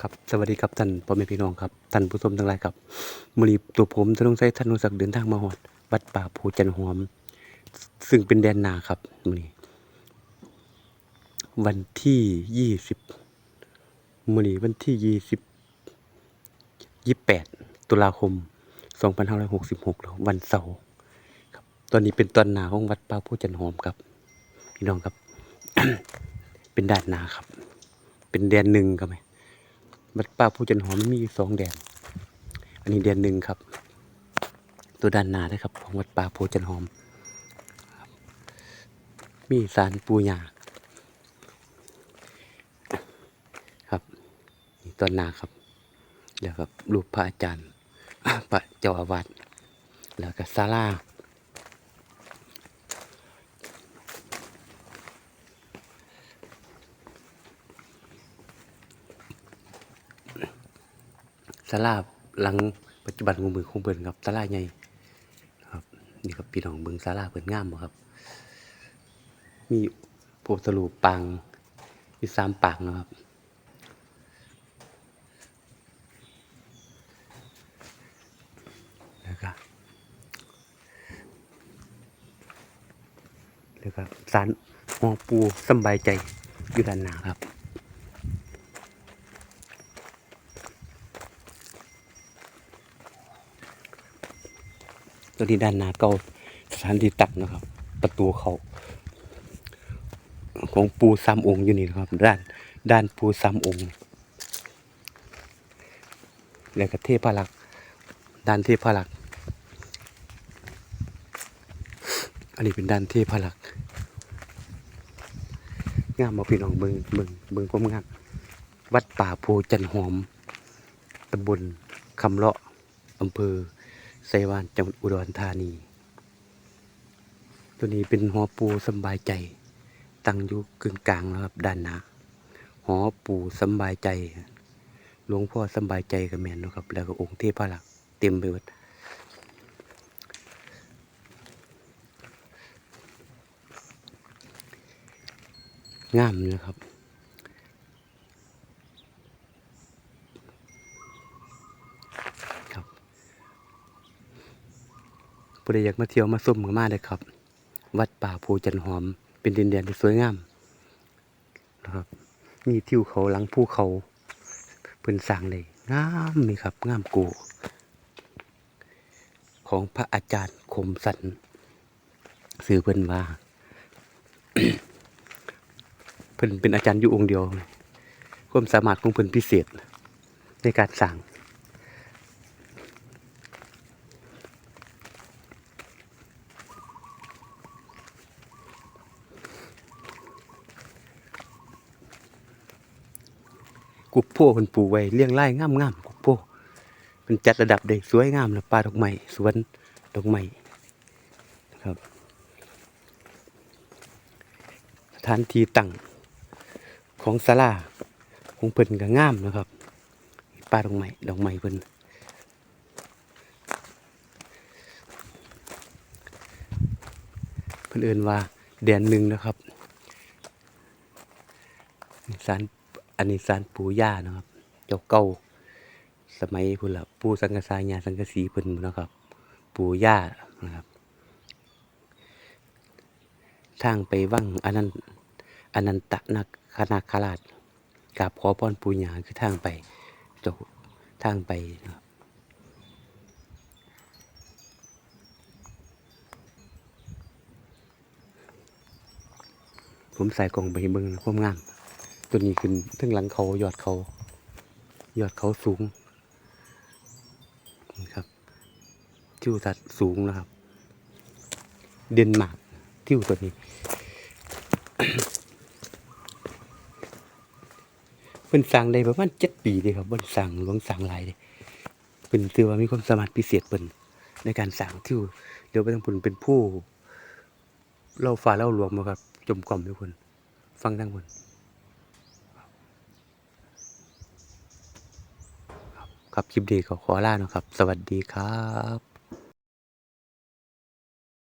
ครับสวัสดีครับท่านพ่อแม่พี่น้องครับท่านผู้ชมทั้งหลายครับมือนีตัวผมธนงไสธนุศักดิ์เดินทางมาฮอด วัดป่าภูจันหอม ซึ่งเป็นแดนนาครับมือนีวันที่ยี่สิบมือนีวันที่ยี่สิบยี่แปดตุลาคมสองพันห้าร้อยหกสิบหกวันเสาร์ครับ ตอนนี้เป็นตอนหนาของวัดป่าภูจันหอมครับ พี่น้องครับ เป็นด้านนาครับ เป็นแดนหนึ่งครับไหม วัดป่าภูจันหอมมีสองแดน อันนี้แดนหนึ่งครับ ตัวด้านหน้านะครับ ของวัดป่าภูจันหอม มีสารปูยาครับนี่ต้นนาครับแล้วครับรูปพระอาจารย์พระเจ้าอาวาสแล้วก็ศาลา ศาลาหลังปัจจุบันของมือคงเบิ่นครับศาลาใหญ่ครับนี่ครับพี่น้องเบิ่งศาลาเพิ่นงามบ่ครับ มีพวสรูปปางมีสามปางนะครับแล้วก็แล้วก็สารหอปูสบายใจอยู่ด้านหน้าครับ ตัวนี้ด้านหน้าเก่าสถานที่ตั้งนะครับ ประตูเขาของปูสามองค์อยู่นี่นะครับ ด้านด้านปูสามองค์ แล้วก็เทพารักษ์ด้านเทพารักษ์อันนี้เป็นด้านเทพารักษ์งามมาพี่น้องเบิงเบิงเบิงความงามวัดป่าโพจันหอมตำบลคำเลาะอำเภอ ไซวานจังหวัดอุดรธานี ตัวนี้เป็นหอปูสบายใจ ตั้งอยู่กึ่งกลางนะครับด้านหน้าหอปูสบายใจหลวงพ่อสบายใจกับแม่นนะครับ แล้วก็องค์เทพหลักเต็มไปหมดงามนะครับ ผู้ใดอยากมาเที่ยวมาส้มกันมาเลยครับ วัดป่าภูจันหอม เป็นดินแดนที่สวยงามนะครับ มีทิวเขาหลังภูเขาเพิ่นสร้างเลยงามเลยครับงามกูของพระอาจารย์คมสันสื่อเพิ่นว่าเพิ่นเป็นอาจารย์อยู่องค์เดียว ความสามารถของเพิ่นพิเศษในการสร้าง กุกโพเพิ่นปลูกไว้เลี้ยงไร่งามงามๆกุกโพเป็นจัดระดับได้สวยงามนะป่าดอกไม้สวนดอกไม้นะครับสถานที่ตั้งของศาลาของเพิ่นก็งามนะครับป่าดอกไม้ดอกไม้เพิ่นเพิ่นเอิ้นว่าแดนหนึ่งนะครับสาร อันนี้สารปู่ย่านะครับ เจ้าเก่าสมัยพุ่นละปู่สังกะสายาสังกสีพิ่นพู้นะครับ ปู่ย่านะครับ ทางไปวังอนันอนันตนาคนาคราชกราบขอพรปู่ย่าคือทางไปเจ้าทางไปนะครับผมใส่กล่องไปให้เบิ่งความงาม ตัวนี้ขึ้นถึงหลังเขายอดเขายอดเขาสูงนะครับทิวทัศน์สูงนะครับ เดนมาร์กทิวตัวนี้เป็นสร้างได้ประมาณเจ็ดปีเลยครับบนสร้างหลวงสร้างลายเลยเป็นถือว่ามีความสามารถพิเศษเป็นในการสร้างทิวเดี๋ยวไปทางพุ่นเป็นผู้เล่าฟ้าเล่าหลวงมาครับ จมกล่อมทุกคน ฟังทางบน ครับคลิปดีขอขอลาเนาะครับ สวัสดีครับ